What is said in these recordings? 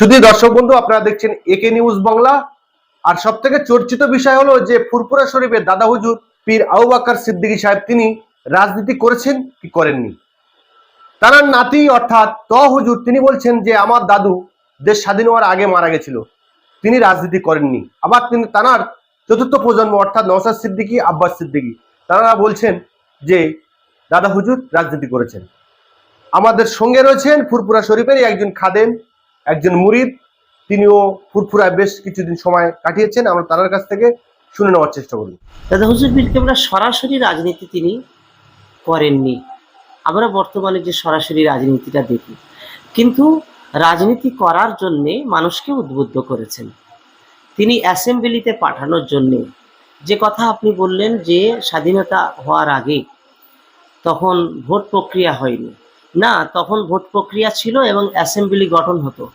শুধু দর্শক বন্ধু, আপনারা দেখছেন একে নিউজ বাংলা। আর সব থেকে চর্চিত বিষয় হলো যে ফুরপুরা শরীফের দাদা হুজুর, পীর আবু বাক্কার সিদ্দিকী সাহেব, তিনি রাজনীতি করেছেন কি করেননি? তার নাতি অর্থাৎ ত হুজুর, তিনি বলছেন যে, আমার দাদু দেশ স্বাধীন হওয়ার আগে মারা গেছিল। তিনি রাজনীতি করেননি। আবার তিনি, তানার চতুর্থ প্রজন্ম অর্থাৎ নওসাদ সিদ্দিকী, আব্বাস সিদ্দিকী তারা বলছেন যে, দাদা হুজুর রাজনীতি করেছেন। আমাদের সঙ্গে রয়েছেন ফুরপুরা শরীফের একজন খাদেম একজন মুরিদ, তিনিও ফুরফুরায় বেশ কিছুদিন সময় কাটিয়েছেন। আমরা তার কাছ থেকে শুনে নেওয়ার চেষ্টা করি। দাদা হুজুর পীর কেবলা সরাসরি রাজনীতি তিনি করেননি। আমরা বর্তমানে যে সরাসরি রাজনীতিটা দেখি। কিন্তু রাজনীতি করার জন্যে মানুষকে উদ্বুদ্ধ করেছেন। তিনি অ্যাসেম্বলিতে পাঠানোর জন্যে। যে কথা আপনি বললেন যে স্বাধীনতা হওয়ার আগে তখন ভোট প্রক্রিয়া হয়নি। না, তখন ভোট প্রক্রিয়া ছিল এবং অ্যাসেম্বলি গঠন হতো।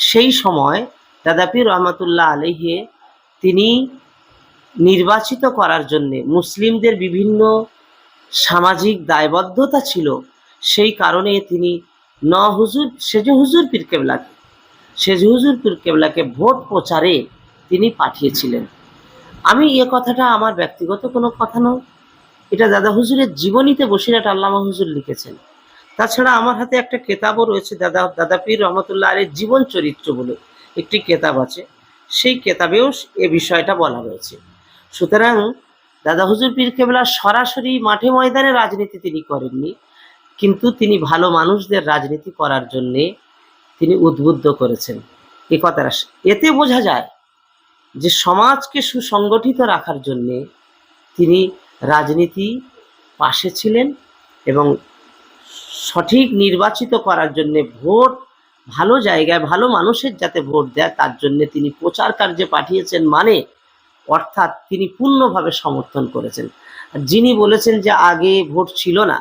সেই সময় দাদাপীর রহমতুল্লাহ আলহে তিনি নির্বাচিত করার জন্যে মুসলিমদের বিভিন্ন সামাজিক দায়বদ্ধতা ছিল, সেই কারণে তিনি ন হুজুর, সেজ হুজুর পীর কেবলাকে, সেজ হুজুর পীর কেবলাকে ভোট প্রচারে তিনি পাঠিয়েছিলেন। আমি এ কথাটা আমার ব্যক্তিগত কোনো কথা নয়। এটা দাদা হুজুরের জীবনীতে বসিরাট আল্লামা হুজুর লিখেছেন। তাছাড়া আমার হাতে একটা কেতাবও রয়েছে, দাদা দাদা পীর রহমতুল্লাহ আলীর জীবন চরিত্র বলে একটি কেতাব আছে। সেই কেতাবেও এ বিষয়টা বলা রয়েছে সুতরাং দাদা হুজুর পীর কেবলা সরাসরি মাঠে ময়দানে রাজনীতি তিনি করেননি, কিন্তু তিনি ভালো মানুষদের রাজনীতি করার জন্যে তিনি উদ্বুদ্ধ করেছেন। এ কথাটা এতে বোঝা যায় যে সমাজকে সুসংগঠিত রাখার জন্যে তিনি রাজনীতি পাশে ছিলেন এবং সঠিক নির্বাচিত করার জন্য ভোট ভালো জায়গায়, ভালো মানুষের যাতে ভোট দেয়, তার জন্য তিনি প্রচার কার্যে পাঠিয়েছেন মানে অর্থাৎ তিনি পূর্ণভাবে সমর্থন করেছেন। যিনি বলেছেন যে আগে ভোট ছিল না,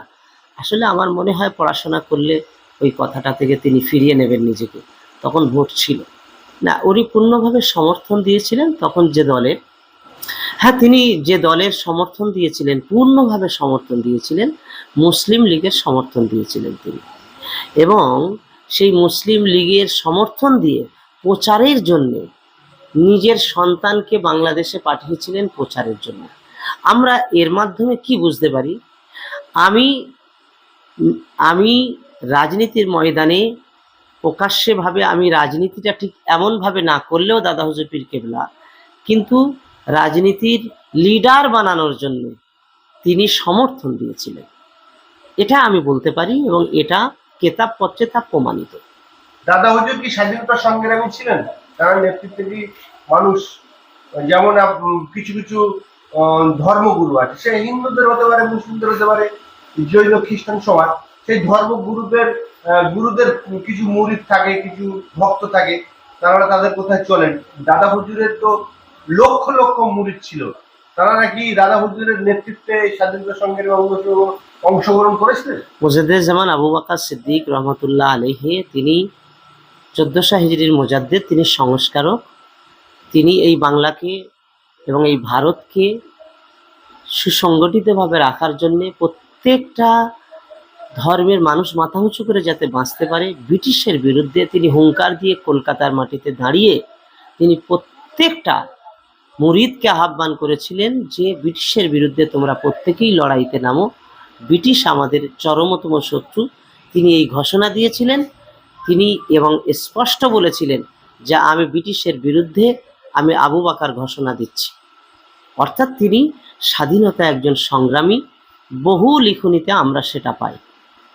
আসলে আমার মনে হয় পড়াশোনা করলে ওই কথাটা থেকে তিনি ফিরিয়ে নেবেন নিজেকে। তখন ভোট ছিল। না, উনি পূর্ণভাবে সমর্থন দিয়েছিলেন, তখন যে দলের হ্যাঁ তিনি যে দলের সমর্থন দিয়েছিলেন, পূর্ণভাবে সমর্থন দিয়েছিলেন, মুসলিম লীগের সমর্থন দিয়েছিলেন তিনি। এবং সেই মুসলিম লীগের সমর্থন দিয়ে প্রচারের জন্য নিজের সন্তানকে বাংলাদেশে পাঠিয়েছিলেন প্রচারের জন্য। আমরা এর মাধ্যমে কি বুঝতে পারি? আমি আমি রাজনীতির ময়দানে প্রকাশ্যেভাবে আমি রাজনীতিটা ঠিক এমনভাবে না করলেও দাদা হুজুর পীর কেবলা, কিন্তু রাজনীতির লিডার বানানোর জন্য তিনি সমর্থন দিয়েছিলেন। এটা আমি বলতে পারি এবং এটা কেতাবপত্রে তা প্রমাণিত। দাদা হুজুর কি স্বাধীনতা সংগ্রামী ছিলেন? তার নেতৃত্বে কি মানুষ, যেমন কিছু কিছু ধর্মগুরু আছে, সে হিন্দুদের হতে পারে, মুসলিমদের হতে পারে, জৈন খ্রিস্টান সমাজ, সেই ধর্মগুরুদের গুরুদের কিছু মুরিদ থাকে, কিছু ভক্ত থাকে, তারা তাদের কোথায় চলেন? দাদা হুজুরের তো লক্ষ লক্ষ মুরিদ ছিল। তারা নাকি দাদা হুজুরের নেতৃত্বে স্বাধীনতা সংগ্রামে অংশগ্রহণ করেছিলেন? মুজাদ্দেদ জামান আবু বাকার সিদ্দিক রহমতুল্লাহ আলহে তিনি চোদ্দোশো হিজড়ির মোজাদ্দেদ, তিনি সংস্কারক। তিনি এই বাংলাকে এবং এই ভারতকে সুসংগঠিতভাবে রাখার জন্যে প্রত্যেকটা ধর্মের মানুষ মাথা উঁচু করে যাতে বাঁচতে পারে, ব্রিটিশের বিরুদ্ধে তিনি হুঙ্কার দিয়ে কলকাতার মাটিতে দাঁড়িয়ে তিনি প্রত্যেকটা মুরিদকে আহ্বান করেছিলেন যে, ব্রিটিশের বিরুদ্ধে তোমরা প্রত্যেকেই লড়াইতে নামো। ব্রিটিশ আমাদের চরমতম শত্রু। তিনি এই ঘোষণা দিয়েছিলেন। তিনি এবং স্পষ্ট বলেছিলেন যে, আমি ব্রিটিশের বিরুদ্ধে আমি আবু বাকার ঘোষণা দিচ্ছি। অর্থাৎ তিনি স্বাধীনতা একজন সংগ্রামী। বহু লিখনিতে আমরা সেটা পাই।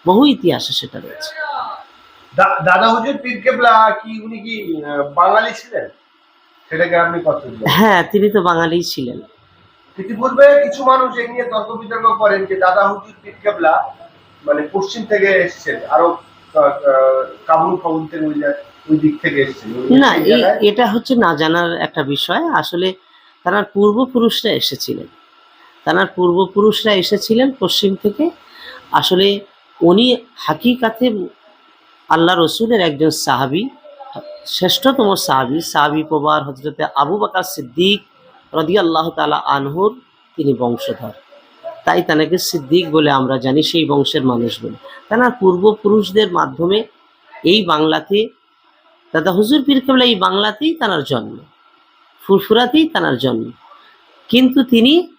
বহু ইতিহাসে সেটা রয়েছে। দাদা হুজুর পীর কেবলা কি, উনি কি বাঙালি ছিলেন? সেটাকে আপনি দিলেন? হ্যাঁ তিনি তো বাঙালি ছিলেন। ইতিপূর্বে কিছু মানুষ এই নিয়ে তর্ক বিতর্ক করেন যে দাদা হুজুর পীর কেবলা মানে পশ্চিম থেকে এসেছেন আরও কাবুল কাবুল থেকে ওই ওই দিক থেকে এসেছেন। না এটা হচ্ছে না জানার একটা বিষয়। আসলে তার পূর্বপুরুষরা এসেছিলেন। তার পূর্বপুরুষরা এসেছিলেন পশ্চিম থেকে। আসলে উনি হাকিকাতে আল্লাহ রসুলের একজন সাহাবি। শ্রেষ্ঠতম সাহাবি সাহাবি প্রবার হজরতে আবু বাকার সিদ্দিক রদি আল্লাহ তালা আনহুর তিনি বংশধর। তাই তাকে সিদ্দিক বলে আমরা জানি, সেই বংশের মানুষ বলে। তার পূর্বপুরুষদের মাধ্যমে এই বাংলাতে, দাদা হুজুর পীর কেবলা এই বাংলাতেই তানার জন্ম, ফুরফুরাতেই তানার জন্ম। কিন্তু তিনি,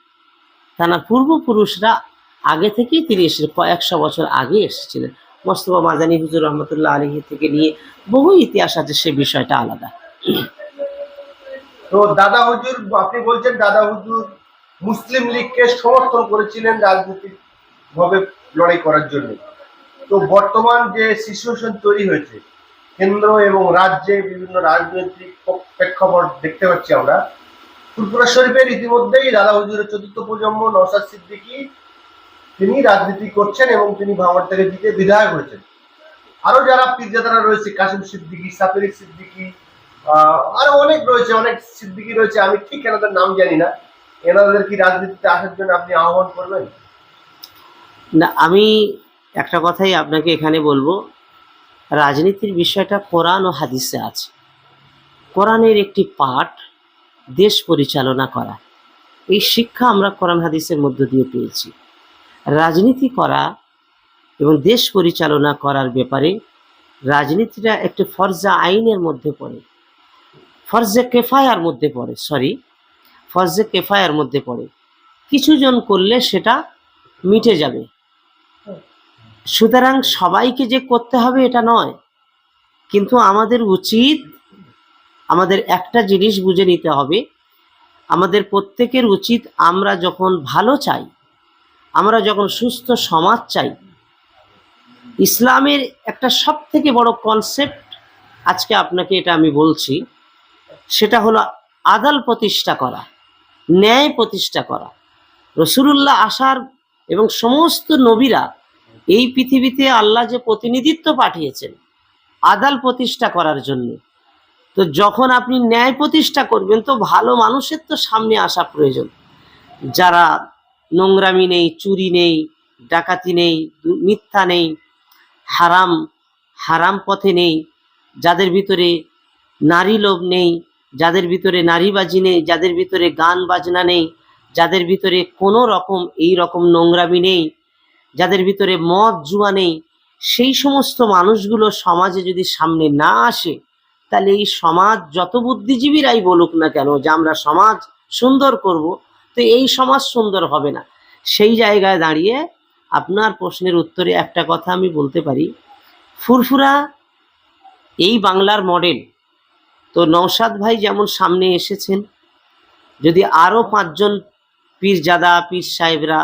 তানার পূর্বপুরুষরা আগে থেকেই তিনি এসেছিলেন কয়েকশো বছর আগে এসেছিলেন। মোস্তফা মাদানী হুজুর রহমতুল্লাহ আলহী থেকে নিয়ে বহু ইতিহাস আছে, সে বিষয়টা আলাদা। তো দাদা হুজুর, আপনি বলছেন দাদা হুজুর মুসলিম লীগকে সমর্থন করেছিলেন রাজনৈতিক ভাবে লড়াই করার জন্য। তো বর্তমান যে সিচুয়েশন তৈরি হয়েছে, কেন্দ্র এবং রাজ্যে বিভিন্ন রাজনৈতিক প্রেক্ষাপট দেখতে পাচ্ছি আমরা। ফুরফুরা শরীফের ইতিমধ্যেই দাদা হুজুরের চতুর্থ প্রজন্ম নসাদ সিদ্দিকী তিনি রাজনীতি করছেন এবং তিনি ভাঙড় থেকে জিতে বিধায়ক হয়েছেন। আরও যারা পীরজাদারা রয়েছে, কাসিম সিদ্দিকি সাফির সিদ্দিকি আরও অনেক রয়েছে, অনেক সিদ্দিকি রয়েছে, আমি ঠিক এনাদের নাম জানি না। এনাদের কি রাজনীতিতে আসার জন্য আপনি আহ্বান করবেন? না, আমি একটা কথাই আপনাকে এখানে বলব। রাজনীতির বিষয়টা কোরআন ও হাদিসে আছে। কোরআনের একটি পাঠ দেশ পরিচালনা করা। এই শিক্ষা আমরা কোরআন হাদিসের মধ্য দিয়ে পেয়েছি। রাজনীতি করা এবং দেশ পরিচালনা করার ব্যাপারে রাজনীতিটা একটি ফরজা আইনের মধ্যে পড়ে। ফরজে কেফায়ার মধ্যে পড়ে সরি ফরজে কেফায়ার মধ্যে পড়ে। কিছুজন করলে সেটা মিটে যাবে। সুতরাং সবাইকে যে করতে হবে এটা নয়। কিন্তু আমাদের উচিত, আমাদের একটা জিনিস বুঝে নিতে হবে। আমাদের প্রত্যেকের উচিত আমরা যখন ভালো চাই আমরা যখন সুস্থ সমাজ চাই, ইসলামের একটা সব থেকে বড় কনসেপ্ট আজকে আপনাকে এটা আমি বলছি, সেটা হলো আদাল প্রতিষ্ঠা করা, ন্যায় প্রতিষ্ঠা করা। রসুলুল্লাহ আসার এবং সমস্ত নবীরা এই পৃথিবীতে আল্লাহ যে প্রতিনিধিত্ব পাঠিয়েছেন আদাল প্রতিষ্ঠা করার জন্য। তো যখন আপনি ন্যায় প্রতিষ্ঠা করবেন, তো ভালো মানুষের তো সামনে আসা প্রয়োজন। যারা নোংরামি নেই, চুরি নেই, ডাকাতি নেই মিথ্যা নেই, হারাম হারাম পথে নেই, যাদের ভিতরে নারী লোভ নেই, যাদের ভিতরে নারীবাজি নেই, যাদের ভিতরে গান বাজনা নেই, যাদের ভিতরে কোনো রকম এই রকম নোংরামি নেই, যাদের ভিতরে মদ, জুয়া নেই, সেই সমস্ত মানুষগুলো সমাজে যদি সামনে না আসে, তাহলে এই সমাজ যত বুদ্ধিজীবীরাই বলুক না কেন যে আমরা সমাজ সুন্দর করব তো এই সমাজ সুন্দর হবে না। সেই জায়গায় দাঁড়িয়ে আপনার প্রশ্নের উত্তরে একটা কথা আমি বলতে পারি। ফুরফুরা, এই বাংলার মডেল তো নৌসাদ ভাই যেমন সামনে এসেছেন, যদি আরও পাঁচজন পীরজাদা পীর সাহেবরা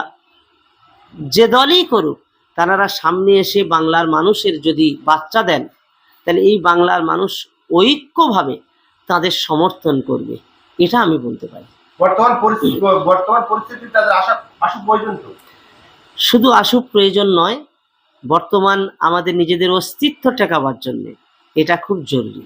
যে দলই করুক, তারা সামনে এসে বাংলার মানুষের যদি বাচ্চা দেন, তাহলে এই বাংলার মানুষ ঐক্যভাবে তাদের সমর্থন করবে। এটা আমি বলতে পারি। বর্তমান পরিস্থিতি বর্তমান পরিস্থিতি তাদের আসা আসুক তো। শুধু আসুক প্রয়োজন নয় বর্তমান আমাদের নিজেদের অস্তিত্ব টেকাবার জন্য এটা খুব জরুরি।